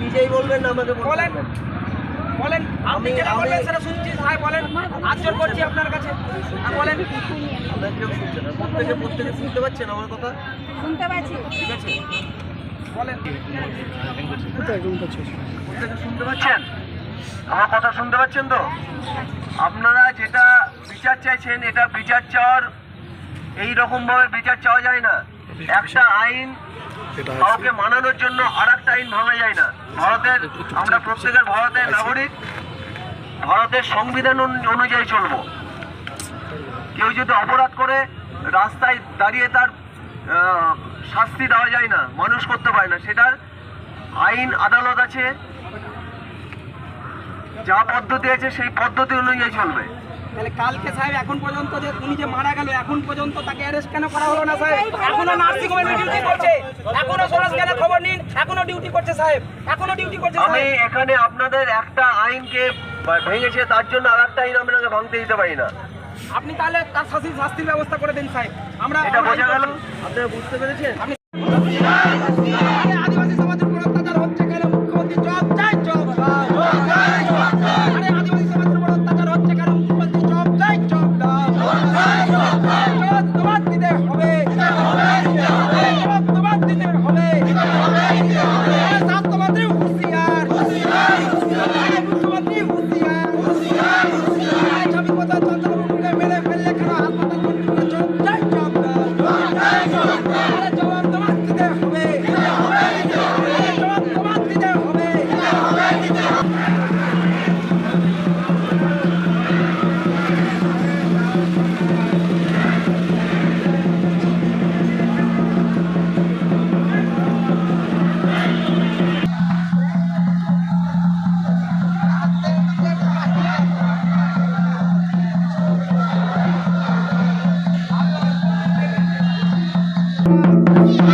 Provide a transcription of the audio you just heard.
নিজেই বলবেন আমাকে বলেন। বলেন আপনি যেটা বলবেন সেটা শুনছি। হ্যাঁ বলেন আচরণ করছি আপনার কাছে। হ্যাঁ, বলেন। শুনতে পাচ্ছেন কথা? শুনতে ঠিক আছে। বলেন। শুনতে পাচ্ছেন? আমার কথা শুনতে পাচ্ছেন তো? আপনারা যেটা বিচার চাইছেন এটা বিচার চাওয়ার এই রকমভাবে বিচার চাওয়া যায় না। একটা আইন কাউকে মানানোর জন্য আর একটা আইন ভাঙা যায় না। ভারতের আমরা প্রত্যেকের ভারতের নাগরিক ভারতের সংবিধান অনুযায়ী চলবো। কেউ যদি অপরাধ করে রাস্তায় দাঁড়িয়ে তার শাস্তি দেওয়া যায় না মানুষ করতে পারে না। সেটার আইন আদালত আছে যা পদ্ধতি আছে সেই পদ্ধতি অনুযায়ী চলবে। তাহলে কালকে সাহেব এখন পর্যন্ত যে উনি যে মারা গেল এখন পর্যন্ত তাকে অ্যারেস্ট কেন করা হলো না সাহেব? এখনও নার্সিং হোমে ডিউটি করছে। এখনও সরাস কেন খবর নিন এখনও ডিউটি করছে সাহেব। এখনও ডিউটি করছে আমি এখানে আপনাদের একটা আইনকে ভেঙেছে তার জন্য আর একটা আইন আপনাকে ভাঙতে দিতে পারি না। আপনি তাহলে তার শাস্তি শাস্তির ব্যবস্থা করে দিন সাহেব। আমরা এটা বোঝা গেল? আপনারা বুঝতে পেরেছেন? আদিবাসী সমাজ Thank you.